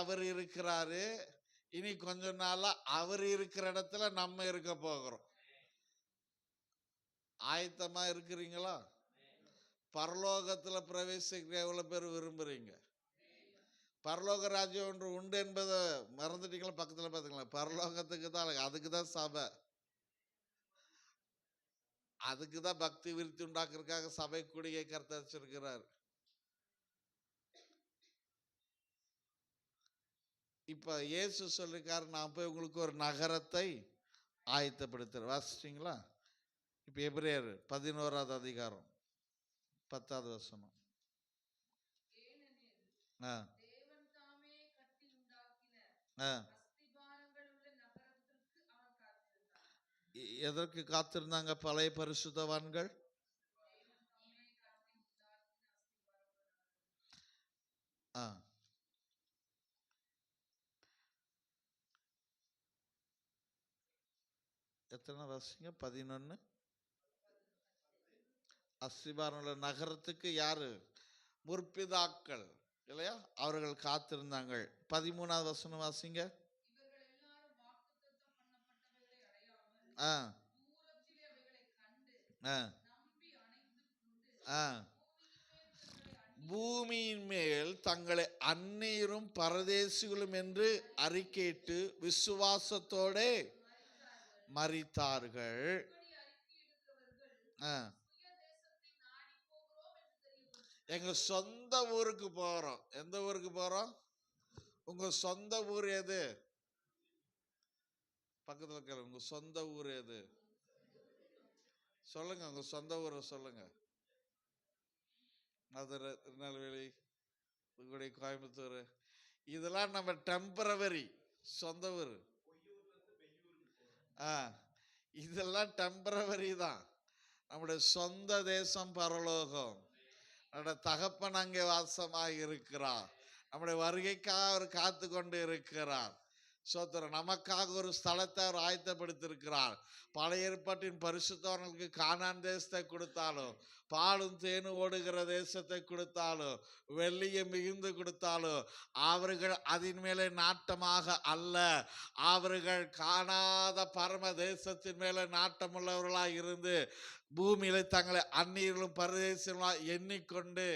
அவர் இருக்கிறாரு. இனி கொஞ்ச நாள்ல அவர் இருக்கிற இடத்துல நம்ம இருக்க போகிறோம். ஆயத்தமா இருக்கிறீங்களா? பரலோகத்துல பிரவேசிக்க எவ்வளவு பேர் விரும்புறீங்க? பரலோக ராஜ்யம் ஒன்று உண்டு என்பதை மறந்துட்டீங்களா? பக்கத்துல பாத்தீங்களா? பரலோகத்துக்கு தான் அதுக்கு தான் சபை. அதுக்கு தான் பக்தி விருத்தி உண்டாக்குறதுக்காக சபை கூடிய கருத்தை வச்சிருக்கிறார் இப்ப இயேசு சொல்லிருக்காரு நான் போய் உங்களுக்கு ஒரு நகரத்தை ஆயத்தப்படுத்துறேன். வாசிச்சிங்களா? இப்ப எபிரேயர் பதினோராவது அதிகாரம் பத்தாவது வசனம். ஆ. ஆ. எதற்கு காத்திருந்தாங்க பழைய பரிசுத்தவான்கள் ஆ எத்தனை வாசிங்க பதினொன்று அஸ்திபாரமுள்ள நகரத்துக்கு யார்? முற்பிதாக்கள் இல்லையா? அவர்கள் காத்திருந்தாங்க பதிமூணாவது வசனம் வாசிங்க? ஆ. ஆ. ஆ. பூமியின் மேல் தங்களை பூமியின் அந்நீரும் பரதேசிகளும் என்று அறிக்கையிட்டு விசுவாசத்தோடே மறித்தார்கள் எங்க சொந்த ஊருக்கு போறோம். எந்த ஊருக்கு போறோம்? உங்க சொந்த ஊர் எது? பக்கத்தில் இருக்கிற உங்க சொந்த ஊர் எது? சொல்லுங்க உங்க சொந்த ஊரை சொல்லுங்க. மதுரை திருநெல்வேலி உங்களுடைய கோயம்புத்தூர். இதெல்லாம் நம்ம டெம்பரவரி சொந்த ஊர். ஆ இதெல்லாம் டெம்பரவரி தான். நம்முடைய சொந்த தேசம் பரலோகம். நம்முடைய தகப்பன் அங்கே வாசமாக இருக்கிறார். நம்முடைய வருகைக்காக அவர் காத்து கொண்டு இருக்கிறார். சோத்திரம் நமக்காக ஒரு ஸ்தலத்தை அவர் ஆயத்தப்படுத்தியிருக்கிறார். பழைய ஏற்பாட்டின் பரிசுத்தவர்களுக்கு காணான் தேசத்தை கொடுத்தாலும் பாலும் தேனும் ஓடுகிற தேசத்தை கொடுத்தாலும் வெள்ளியை மிகுந்து கொடுத்தாலும் அவர்கள் அதன் மேலே நாட்டமாக அல்ல. அவர்கள் காணாத பரம தேசத்தின் மேலே நாட்டமுள்ளவர்களாக இருந்து பூமியில தங்களை அந்நீர்களும் பரதேசங்களாய் எண்ணிக்கொண்டு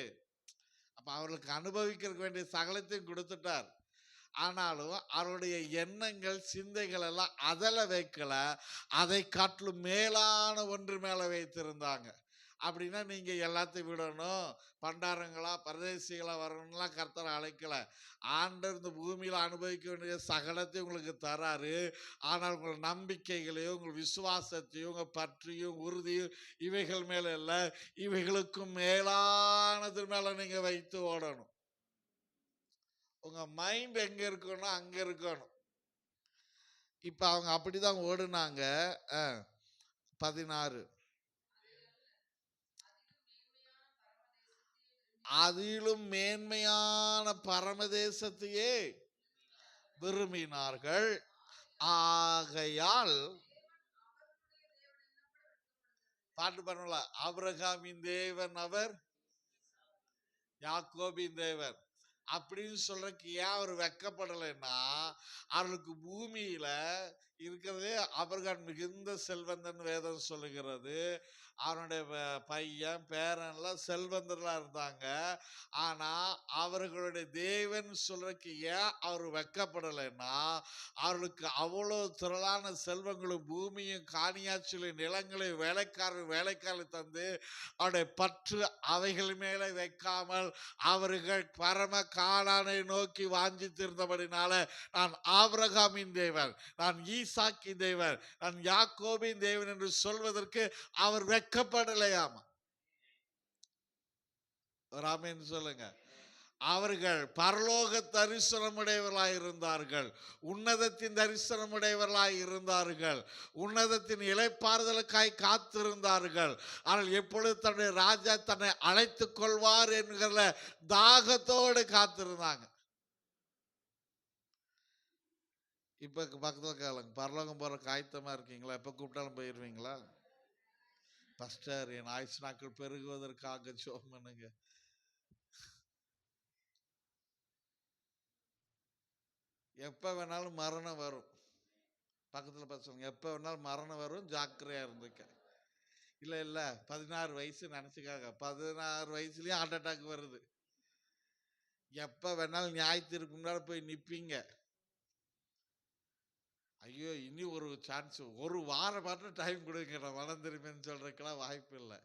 அப்போ அவர்களுக்கு அனுபவிக்கிறதுக்கு வேண்டிய சகலத்தையும் கொடுத்துட்டார். ஆனாலும் அவருடைய எண்ணங்கள் சிந்தைகள் எல்லாம் அதில் வைக்கல. அதை காட்டிலும் மேலான ஒன்று மேலே வைத்திருந்தாங்க. அப்படின்னா நீங்கள் எல்லாத்தையும் விடணும். பண்டாரங்களா பிரதேசிகளாக வரணும்லாம் கர்த்தரை அழைக்கலை. ஆண்டர் இந்த பூமியில் அனுபவிக்க வேண்டிய சகலத்தையும் உங்களுக்கு தராரு. ஆனால் உங்கள் நம்பிக்கைகளையும் உங்கள் விசுவாசத்தையும் உங்கள் பற்றியும் உறுதியும் இவைகள் மேலே இல்லை இவைகளுக்கும் மேலானது மேலே நீங்கள் வைத்து ஓடணும். உங்கள் மைண்ட் எங்கே இருக்கணும் அங்கே இருக்கணும். இப்போ அவங்க அப்படிதான் ஓடுனாங்க. பதினாறு. அதிலும் மேன்மையான பரமதேசத்தையே விரும்பினார்கள். ஆகையால் பாட்டு பண்ணல ஆபிரகாமின் தேவன் அவர் யாக்கோபின் தேவன். அப்படின்னு சொல்றதுக்கு ஏன் அவர் வெக்கப்படலைன்னா அவர்களுக்கு பூமியில இருக்கிறதே அவர்கள் மிகுந்த செல்வந்தன் வேதம் சொல்லுகிறது. அவனுடைய பையன் பேரன்லாம் செல்வந்தர்களாக இருந்தாங்க. ஆனால் அவர்களுடைய தேவன் சொல்றதுக்கு ஏன் அவர் வெக்கப்படலைன்னா அவர்களுக்கு அவ்வளோ திரளான செல்வங்களும் பூமியும் காணியாச்சலும் நிலங்களையும் வேலைக்காரர் வேலைக்காரர் தந்து அவருடைய பற்று அவைகள் மேலே வைக்காமல் அவர்கள் பரம காலானை நோக்கி வாஞ்சித்திருந்தபடினால நான் ஆபிரகாமின் தேவன். நான் ஈசாக்கி தேவன். நான் யாக்கோபின் தேவன் என்று சொல்வதற்கு அவர் வெக்கப்படலையாமா ராமேன்னு சொல்லுங்க. அவர்கள் பரலோக தரிசனமுடையவர்களாய் இருந்தார்கள். உன்னதத்தின் தரிசனமுடையவர்களாய் இருந்தார்கள். உன்னதத்தின் இலைப்பாறுதலுக்காய் காத்திருந்தார்கள். ஆனால் எப்பொழுது தன்னுடைய ராஜா தன்னை அழைத்துக் கொள்வார் என்கிற தாகத்தோடு காத்திருந்தாங்க. இப்போ பக்கத்தில் காலங்க பரலோகம் போகிற காய்த்தமாக இருக்கீங்களா? எப்போ கூப்பிட்டாலும் போயிடுவீங்களா பஸ்டர் என் ஆயுஷ் நாட்கள் பெருகுவதற்காக ஜோம் பண்ணுங்க எப்போ வேணாலும் மரணம் வரும். பக்கத்தில் பசங்க எப்போ வேணாலும் மரணம் வரும் ஜாக்கிரதையாக இருந்துக்க. இல்லை இல்லை. பதினாறு வயசு நினச்சிக்காங்க பதினாறு வயசுலேயும் ஹார்ட் அட்டாக் வருது. எப்போ வேணாலும் ஞாயிற்றுக்கு முன்னால் போய் நிற்பீங்க ஐயோ இனி ஒரு சான்ஸ் ஒரு வாரம் மட்டும் டைம் கொடுங்க நான் வளர்ந்துருமேன்னு சொல்கிறதுக்கெல்லாம் வாய்ப்பு இல்லை.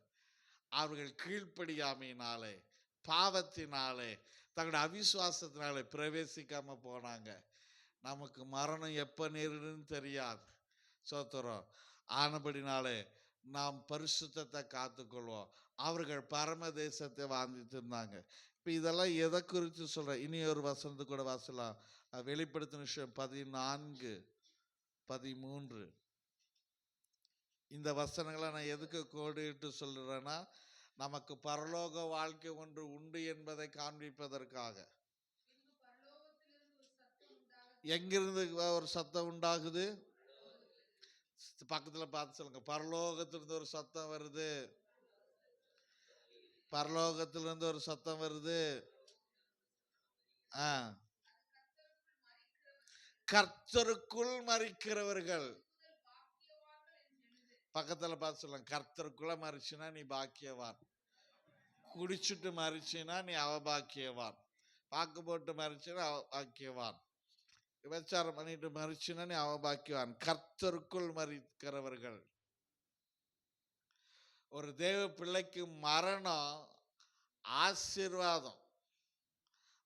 அவர்கள் கீழ்ப்படியாமையினாலே பாவத்தினாலே தங்களுடைய அவிசுவாசத்தினாலே பிரவேசிக்காமல் போனாங்க. நமக்கு மரணம் எப்போ நேருன்னு தெரியாது. சோத்திரம் ஆனபடினாலே நாம் பரிசுத்தத்தை காத்துக்கொள்வோம். அவர்கள் பரம தேசத்தை வாழ்ந்துட்டு இருந்தாங்க இப்போ இதெல்லாம் எதை குறித்து சொல்கிறேன் இனி ஒரு வசனத்து கூட வாசலாம். வெளிப்படுத்தின விஷயம் பதினான்கு. பதிமூன்று. இந்த வசனங்களை நான் எதுக்கு கோடிட்டு சொல்கிறேன்னா நமக்கு பரலோக வாழ்க்கை ஒன்று உண்டு என்பதை காண்பிப்பதற்காக. ஒரு சத்தம் எங்கிருந்து ஒரு சத்தம் உண்டாகுது? பக்கத்தில் பார்த்து சொல்லுங்க. பரலோகத்திலிருந்து ஒரு சத்தம் வருது. பரலோகத்திலிருந்து ஒரு சத்தம் வருது. ஆ. கர்த்தருக்குள் மறிக்கிறவர்கள் பக்கத்தில் பக்கத்துல பார்த்து சொல்லலாம் கர்த்தருக்குள்ள மறிச்சுனா நீ பாக்கியவான். குடிச்சிட்டு மறிச்சுனா நீ அவபாக்கியவான். பாக்கு போட்டு மறிச்சுனா பாக்கியவான் விபச்சாரம் பண்ணிட்டு மறிச்சுனா நீ அவபாக்கியவான். கர்த்தருக்குள் மறிக்கிறவர்கள் ஒரு தேவ பிள்ளைக்கு மரணம் ஆசீர்வாதம்.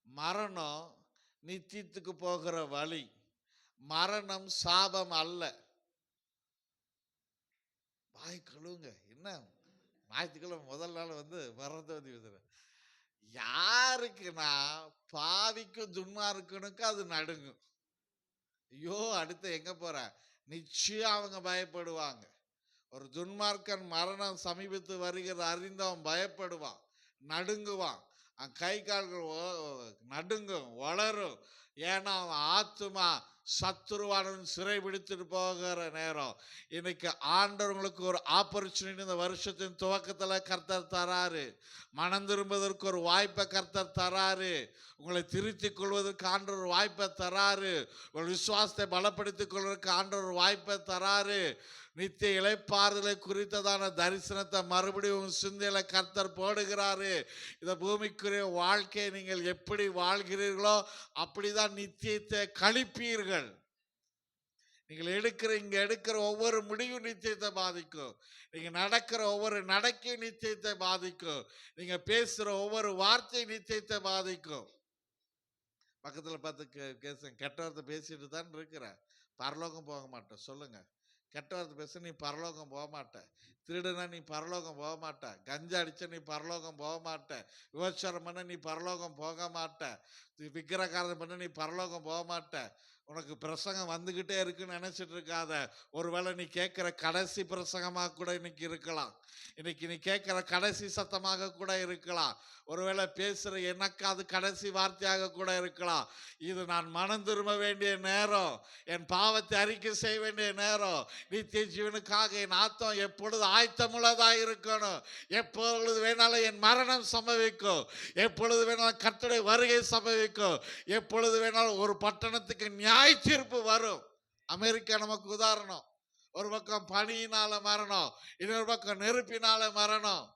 மரணம் நித்தியத்துக்கு போகிற வழி. மரணம் சாபம் அல்ல. வாய் கழுவுங்க. என்ன? ஞாயிற்றுக்கிழமை முதல் நாள் வந்து மரணத்தை பற்றி பேசுகிறேன் யாருக்குன்னா பாவிக்கும் துன்மார்க்கனுக்கும் அது நடுங்கும். ஐயோ அடுத்து எங்கே போகிற நிச்சயம் அவங்க பயப்படுவாங்க. ஒரு துன்மார்க்கன் மரணம் சமீபத்து வருகிற அறிந்தவன் பயப்படுவான். நடுங்குவான். கை கால்கள் நடுங்கும் வளரும். ஏன்னா அவன் ஆத்துமா சத்துருவானவன் சிறை பிடித்துட்டு போகிற நேரம். இன்னைக்கு ஆண்டவங்களுக்கு ஒரு ஆப்பர்ச்சுனிட்டி இந்த வருஷத்தின் துவக்கத்தில் கர்த்தர் தராரு. மனம் திரும்புவதற்கு ஒரு வாய்ப்பை கர்த்தர் தராரு. உங்களை திருத்திக் கொள்வதற்கு ஆண்ட ஒரு வாய்ப்பை தராரு. உங்கள் விசுவாசத்தை பலப்படுத்திக் கொள்வதற்கு ஆண்ட ஒரு வாய்ப்பை தராரு. நித்திய இழைப்பாறுதலை குறித்ததான தரிசனத்தை மறுபடியும் சிந்தையில் கர்த்தர் போடுகிறாரு. இந்த பூமிக்குரிய வாழ்க்கையை நீங்கள் எப்படி வாழ்கிறீர்களோ அப்படிதான் நிச்சயத்தை கழிப்பீர்கள். நீங்கள் எடுக்கிற இங்க எடுக்கிற ஒவ்வொரு முடிவும் நிச்சயத்தை பாதிக்கும். நீங்க நடக்கிற ஒவ்வொரு நடக்கையும் நிச்சயத்தை பாதிக்கும். நீங்க பேசுற ஒவ்வொரு வார்த்தை நிச்சயத்தை பாதிக்கும். பக்கத்துல பார்த்து கே- கெட்ட வார்த்தை பேசிட்டு தான் இருக்கிற பரலோகம் போக மாட்டோம் சொல்லுங்க. கெட்ட வார்த்தை பேச நீ பரலோகம் போக மாட்ட திருடுனா நீ பரலோகம் போக மாட்ட கஞ்சா அடிச்ச நீ பரலோகம் போக மாட்ட விபச்சாரம் பண்ண நீ பரலோகம் போக மாட்ட விக்கிரகாரம் பண்ண நீ பரலோகம் போக மாட்ட உனக்கு பிரசங்கம் வந்துக்கிட்டே இருக்குன்னு நினச்சிட்டு இருக்காத. ஒருவேளை நீ கேட்குற கடைசி பிரசங்கமாக கூட இன்னைக்கு இருக்கலாம். இன்னைக்கு நீ கேட்குற கடைசி சத்தமாக கூட இருக்கலாம். ஒருவேளை பேசுகிற எனக்கு அது கடைசி வார்த்தையாக கூட இருக்கலாம். இது நான் மனம் திரும்ப வேண்டிய நேரம். என் பாவத்தை அறிக்கை செய்ய வேண்டிய நேரம். நித்திய ஜீவனுக்காக என் ஆத்தம் எப்பொழுது ஆயத்தமுள்ளதாக இருக்கணும்? எப்பொழுது வேணாலும் என் மரணம் சம்பவிக்கும். எப்பொழுது வேணாலும் கர்த்தருடைய வருகை சம்பவிக்கும். எப்பொழுது வேணாலும் ஒரு பட்டணத்துக்கு நியாய தீர்ப்பு வரும். அமெரிக்கா நமக்கு உதாரணம். ஒரு பக்கம் பனியினால மரணம் இன்னொரு பக்கம் நெருப்பினால மரணம்.